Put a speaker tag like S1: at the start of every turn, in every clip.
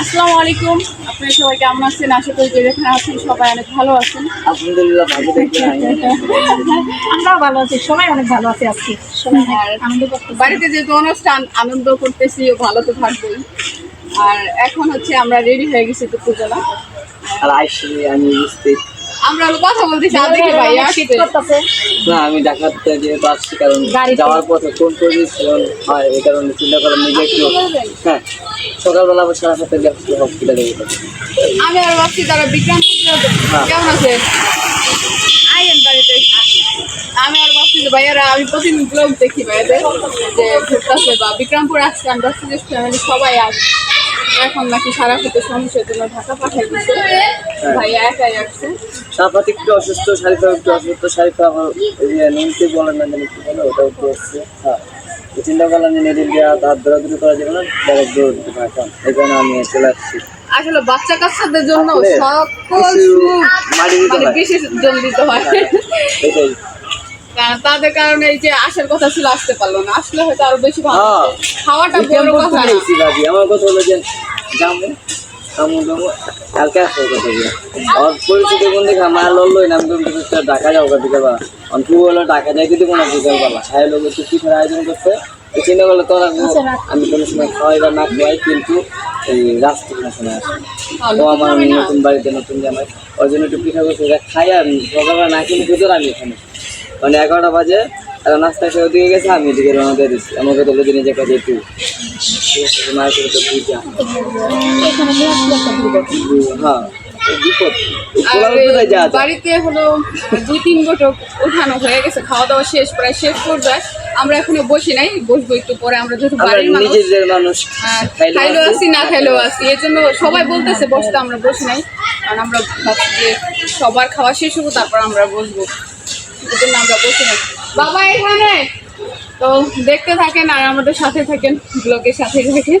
S1: আসসালামু আলাইকুম। আপনারা সবাই কেমন আছেন? আশা করি যে যেখানে আছেন সবাই অনেক ভালো আছেন।
S2: আলহামদুলিল্লাহ ভালো
S3: আমরাও ভালো আছি সবাই অনেক ভালো আছে আজকে।
S1: আর
S3: আনন্দ
S1: বাড়িতে যেহেতু অনুষ্ঠান আনন্দ করতেছি ও ভালো তো থাকবোই। আর এখন হচ্ছে আমরা রেডি হয়ে গেছি
S2: আর আইসি আমি
S1: আমরা কথা বলতেছি আর দেখি ভাই
S3: শীত করতেছে।
S2: না আমি ঢাকাতে যেহেতু আসছি কারণ। যাওয়ার পথে কোন পজিশন হয় এই কারণে চিন্তা করে নিজে একটু হ্যাঁ সকালবেলা আবার সারা সাথে ব্যস্ত হসপিটালে
S1: আমি আর ভাবছি তারা বিক্রামপুর
S2: হ্যাঁ।
S1: কেমন আছে? আইয়েন বাড়িতে আমি আর ভাবছি যে ভাইয়ারা আমি প্রতিদিন ব্লগ দেখি ভাইয়াদের যে ঘুরতেছে বা বিক্রমপুর আসছে আমরা সুযোগ ফ্যামিলি সবাই আসছে এখন নাকি সারা খেতে সমস্যার জন্য ঢাকা পাঠাই দিচ্ছে ভাইয়া একাই আসছে।
S2: সাফাত একটু অসুস্থ শারিফা একটু অসুস্থ শারিফা আমার নিমতে বলেন না জানি কি বলে ওটা একটু হ্যাঁ চিন্তা করলাম যে নেদিন দেওয়া তার দৌড়াদৌড়ি করা যাবে না ডাইরেক্ট দৌড় দিতে পারতাম এই কারণে আমি চলে আসছি।
S1: আসলে বাচ্চা কাচ্চাদের জন্য সকল মানে
S2: হয়।
S1: বিশেষ জল দিতে হয়।
S2: এটাই।
S1: তাদের কারণে এই যে আসার কথা ছিল আসতে পারল না। আসলে হয়তো আরও বেশি ভালো
S2: হ্যাঁ।
S1: হতো। খাওয়াটা বড় কথা
S2: আমার কথা হলো যে যাব কামু যাব কালকে আসব কথা বলে আর পরিস্থিতি কোন দিকে আমার লড়লোই না আমি তো ঢাকা যাব বিকেলবেলা অন্তু হলো ঢাকা যাই কিন্তু কোনো বিকেলবেলা। হ্যাঁ লোক একটু পিঠার আয়োজন করছে। চিন্তা করলে তোরা আমি কোনো সময় খাওয়াই বা না খাওয়াই কিন্তু এই রাস্তা সময় আসে ও আমার নতুন বাড়িতে নতুন জামাই। ওই জন্য একটু পিঠা করছে খাই আর সকালবেলা না কিনে খুঁজে আমি এখানে। মানে এগারোটা বাজে আর নাস্তা খেয়ে ওদিকে গেছে আমি এদিকে রওনা দিয়ে দিচ্ছি। আমাকে তো লোকে নিজে কাজে একটু ঠিক আছে, মায়ের সাথে তো। হ্যাঁ?
S1: বাড়িতে হলো দুই তিন গোটক উঠানো হয়ে গেছে খাওয়া দাওয়া শেষ প্রায় শেষ পর্যায়ে আমরা এখনও বসি নাই বসবো একটু পরে আমরা যেহেতু বাড়ির মানুষ
S2: নিজেদের মানুষ
S1: আহ,
S2: খাইলেও আসি
S1: না খাইলেও আসি এর জন্য সবাই বলতেছে বসতে আমরা বসি নাই কারণ আমরা ভাবছি যে সবার খাওয়া শেষ হব তারপর আমরা বসবো এর জন্য আমরা বসি নাই বাবা এখানে তো দেখতে থাকেন আর আমাদের সাথে থাকেন ব্লগের সাথে থাকেন।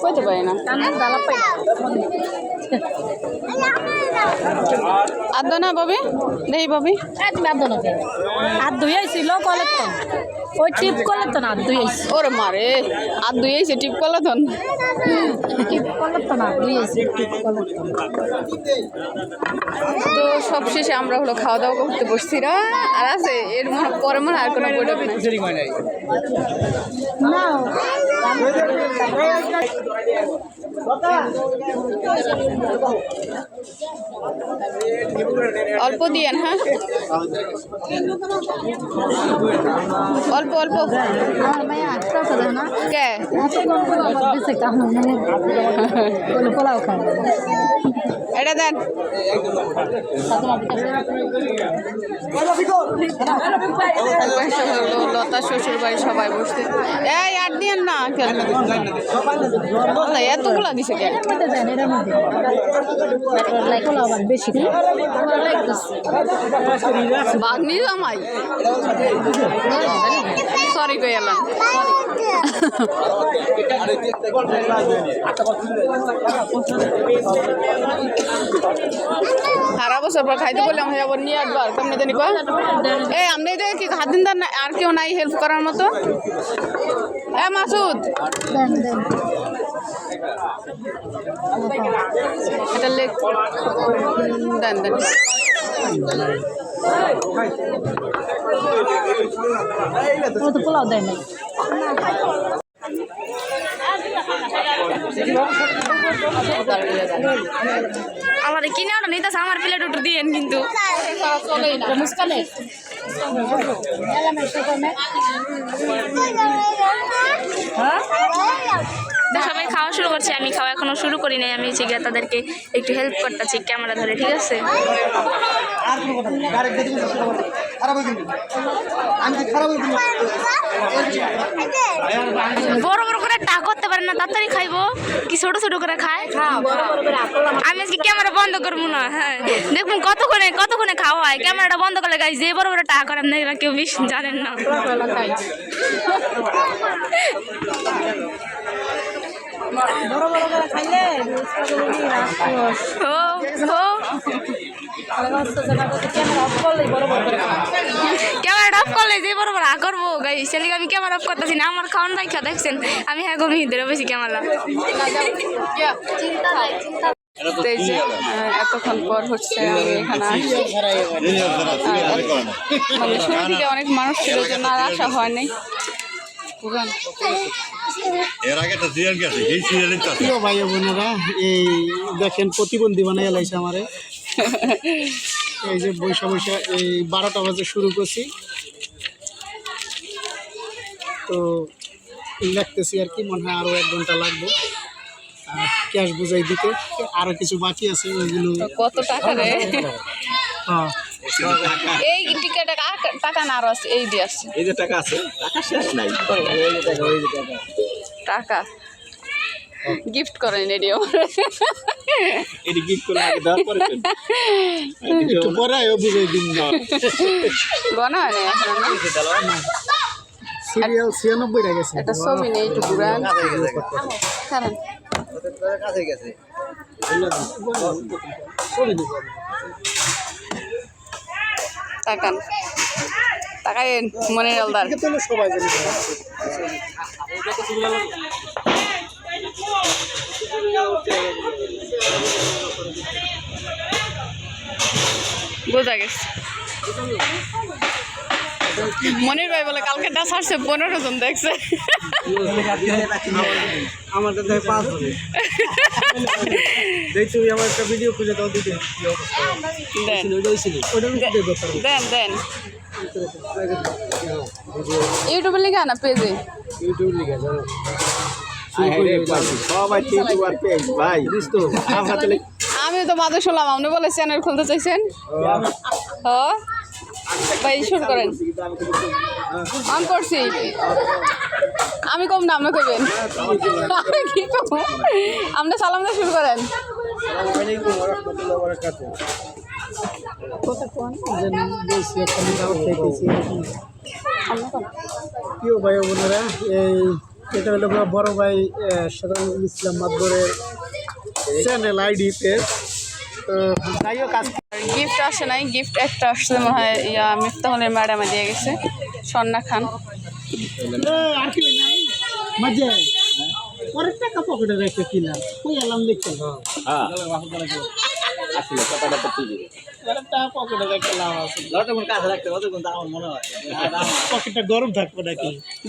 S1: কইতে পারি না আদো না ববি দেই ববি।
S3: আদো না হাত ধুই আইছি লো কলের তো। ওই টিপ কলের তো না ধুই আইছি।
S1: ওরে মারে আর দুই টিপ করল তো
S3: টিপ কলের তো না আইছি টিপ কলের তো
S1: তো সব শেষে আমরা হলো খাওয়া দাওয়া করতে বসছি রা। আর আছে এর মনে পরে মনে হয় আর কোনো বইটা
S3: না
S1: অল্প দিয়েন হ্যাঁ। অল্প অল্প। এটা দেন। লতা শ্বশুর বাড়ি সবাই বসতে এই আর দিয়েন না কেন? আল্লাহ, এতগুলা দিছে কে
S3: খেতে দেন এর মধ্যে। লাইক পোলাও আবার বেশি খাই আমার লাইক দিচ্ছে
S1: বাগনি জামাই? সরি কই এলাম। সারা বছর পর খাইতে বললাম হয়ে যাব নিয়ে আসব আর জানি কয়? কি হাত দিন আর কেউ নাই হেল্প করার মতো? এ মাসুদ। এটা লেখ দেন দেন।
S3: তো পোলাও দেয় নাই।
S4: আমার কিনে ওটা নিতেছে আমার প্লেট উঠে দিয়েন কিন্তু।
S1: চলেই না
S3: মুস্কানের
S4: তো সবাই খাওয়া শুরু করছে আমি খাওয়া এখনও শুরু করি নাই আমি হচ্ছে গিয়ে তাদেরকে একটু হেল্প করতেছি ক্যামেরা ধরে ঠিক আছে? বড় বড় করে টা করতে পারে না তাড়াতাড়ি খাইবো। কি ছোট ছোট করে খায়? আমি আজকে ক্যামেরা বন্ধ করব না হ্যাঁ। দেখুন কতক্ষণে কতক্ষণে খাওয়া হয়। ক্যামেরাটা বন্ধ করলে গাই যে বড় বড় টা করেন না এরা কেউ বেশি জানেন না।
S1: খাই
S4: ও ও ক্যামেরা অফ করলে যে বড় বড় করব গাই সেলিকে আমি ক্যামেরা অফ করতেছি না। আমার খাওয়ান রাখা দেখছেন? আমি হ্যাঁ গো মিহিদের বেশি ক্যামেরা
S1: এতক্ষণ পর হচ্ছে আমি এখানে আসছি। মানে শুরু থেকে অনেক মানুষ ছিল জন্য আর আসা হয় নাই। বুঝলেন?
S5: এর আগে একটা সিরিয়াল গেছে এই সিরিয়ালের
S6: প্রিয় ভাই বোনেরা এই দেখেন প্রতিবন্ধী বানাই লাইছে আমারে। এই যে বৈশা বৈশা এই বারোটা বাজে শুরু করছি। তো লিখতেছি আর কি মনে হয় আরও এক ঘণ্টা লাগবে। আর ক্যাশ বুঝাই দিতে আরও কিছু বাকি আছে ওইগুলো
S1: কত টাকা রে?
S6: হ্যাঁ।
S1: এই টিকিট টাকা না আরও আছে এই দিয়ে আসছে
S5: এই যে টাকা আছে টাকা শেষ নাই।
S1: টাকা। গিফট করেন এটি আমার।
S5: এটি গিফট করে আগে দেওয়ার পরে
S6: একটু পরে ও বুঝাই দিন না।
S1: গনা না এখন না।
S6: সিরিয়াল ছিয়ানব্বইটা গেছে।
S1: একটা ছবি নেই একটু ঘুরান। কারণ তাকান। তাকাইন মনের আলদার বোঝা গেছে। মনির ভাই বলে কালকে ডা ছাড়ছে পনেরো জন দেখছে।
S6: আমাদের দেখ তুমি আমার একটা ভিডিও খুলে দাও
S1: দেন।
S6: ভিতরে ব্যাপার
S1: দেন দেন ইউটিউবে লিখা না পেজে।
S6: ইউটিউব লিখে জানো।
S1: আমি তো মাঝে শুনলাম আপনি বলে চ্যানেল খুলতে চাইছেন? হ ভাই শুরু করেন। অন করছি। আমি কম না আপনি কইবেন কি আপনি সালাম দিয়ে শুরু করেন।
S6: প্রিয় ভাই বোনেরা, এই এটা হলো বড় ভাই সাধারণ ইসলাম মাদবরের চ্যানেল আইডি পেজ তো যাই হোক
S1: গিফট আসে নাই গিফট একটা আসছে মনে হয় ইয়া মিফতাহুলের ম্যাডামে দিয়ে গেছে স্বর্ণা খান।
S5: হ্যাঁ
S7: মনে হয়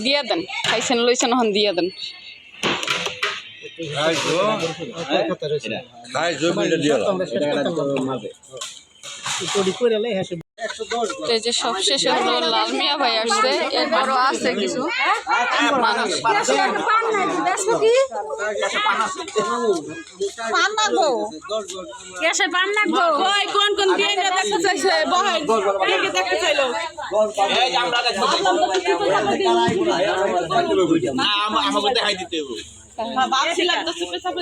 S1: দিয়ে দেন খাইছেন লইছেন হন দিয়ে দেন।
S5: খাই জমিটা দিয়ে
S1: এই যে সবশেষে হলো লাল মিয়া ভাই আসছে এরপরও আছে কিছু। মানুষ
S3: গ্যাসে পান লাগবো?
S1: কোন কোন দেখতে চাইছে? দেখতে চাইলো?
S5: আমাকে দেখাই দিতে হবে
S1: ভাবছিলাম তো চুপে চাপে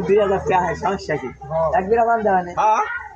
S6: দুই হাজার
S7: টাকা সমস্যা কি? এক বিরা বান্ধব হয়?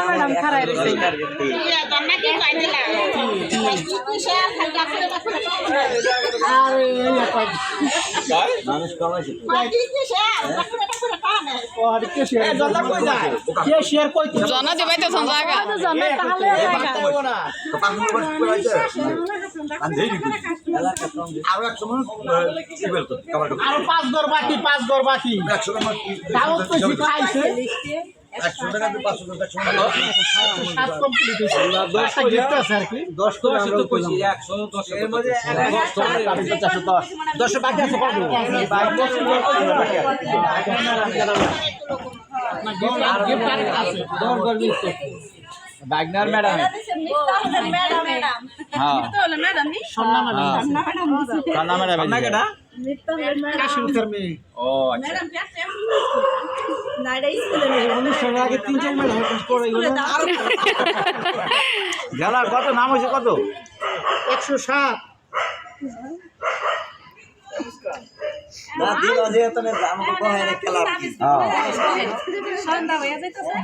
S3: ম্যাডাম খারাপ
S6: আর কে শেয়ার কে শেয়ার কইতে
S1: জনা
S3: জন্য তাহলে জায়গা
S6: আর পাঁচ ঘর বাকি পাঁচ ঘর বাকি কাগজ তো কমপ্লিট হয়েছে দশ দশ বাকি আছে কত
S7: বাগনার ম্যাডাম। হ্যাঁ
S6: সন্না ম্যাডাম।
S7: কান্না ম্যাডাম জেলার কত? নাম হয়েছে কত?
S6: একশো সাত।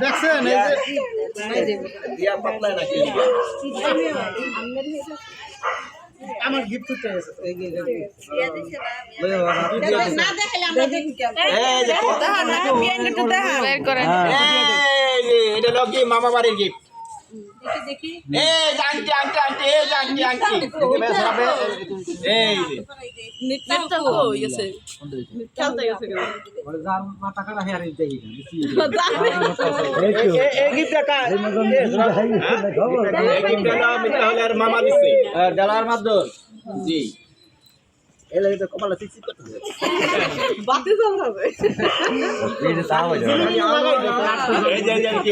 S6: দেখছেন এই যে আমার গিফট হচ্ছে এই যে
S7: এই যে এই যে এটা লোক মামা বাড়ির গিফট এই যে। আন্টি আন্টি আন্টি এই যে আন্টি আন্টি এই যে
S6: এই গিফটটা
S7: এই গিফটটা হলো মিতা হলের মামা দিছে। জেলার মাধ্যম জি।
S6: এলে তো কপালে চিকচিক করতে
S7: এই যে এই যে।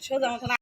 S4: সোজা মতন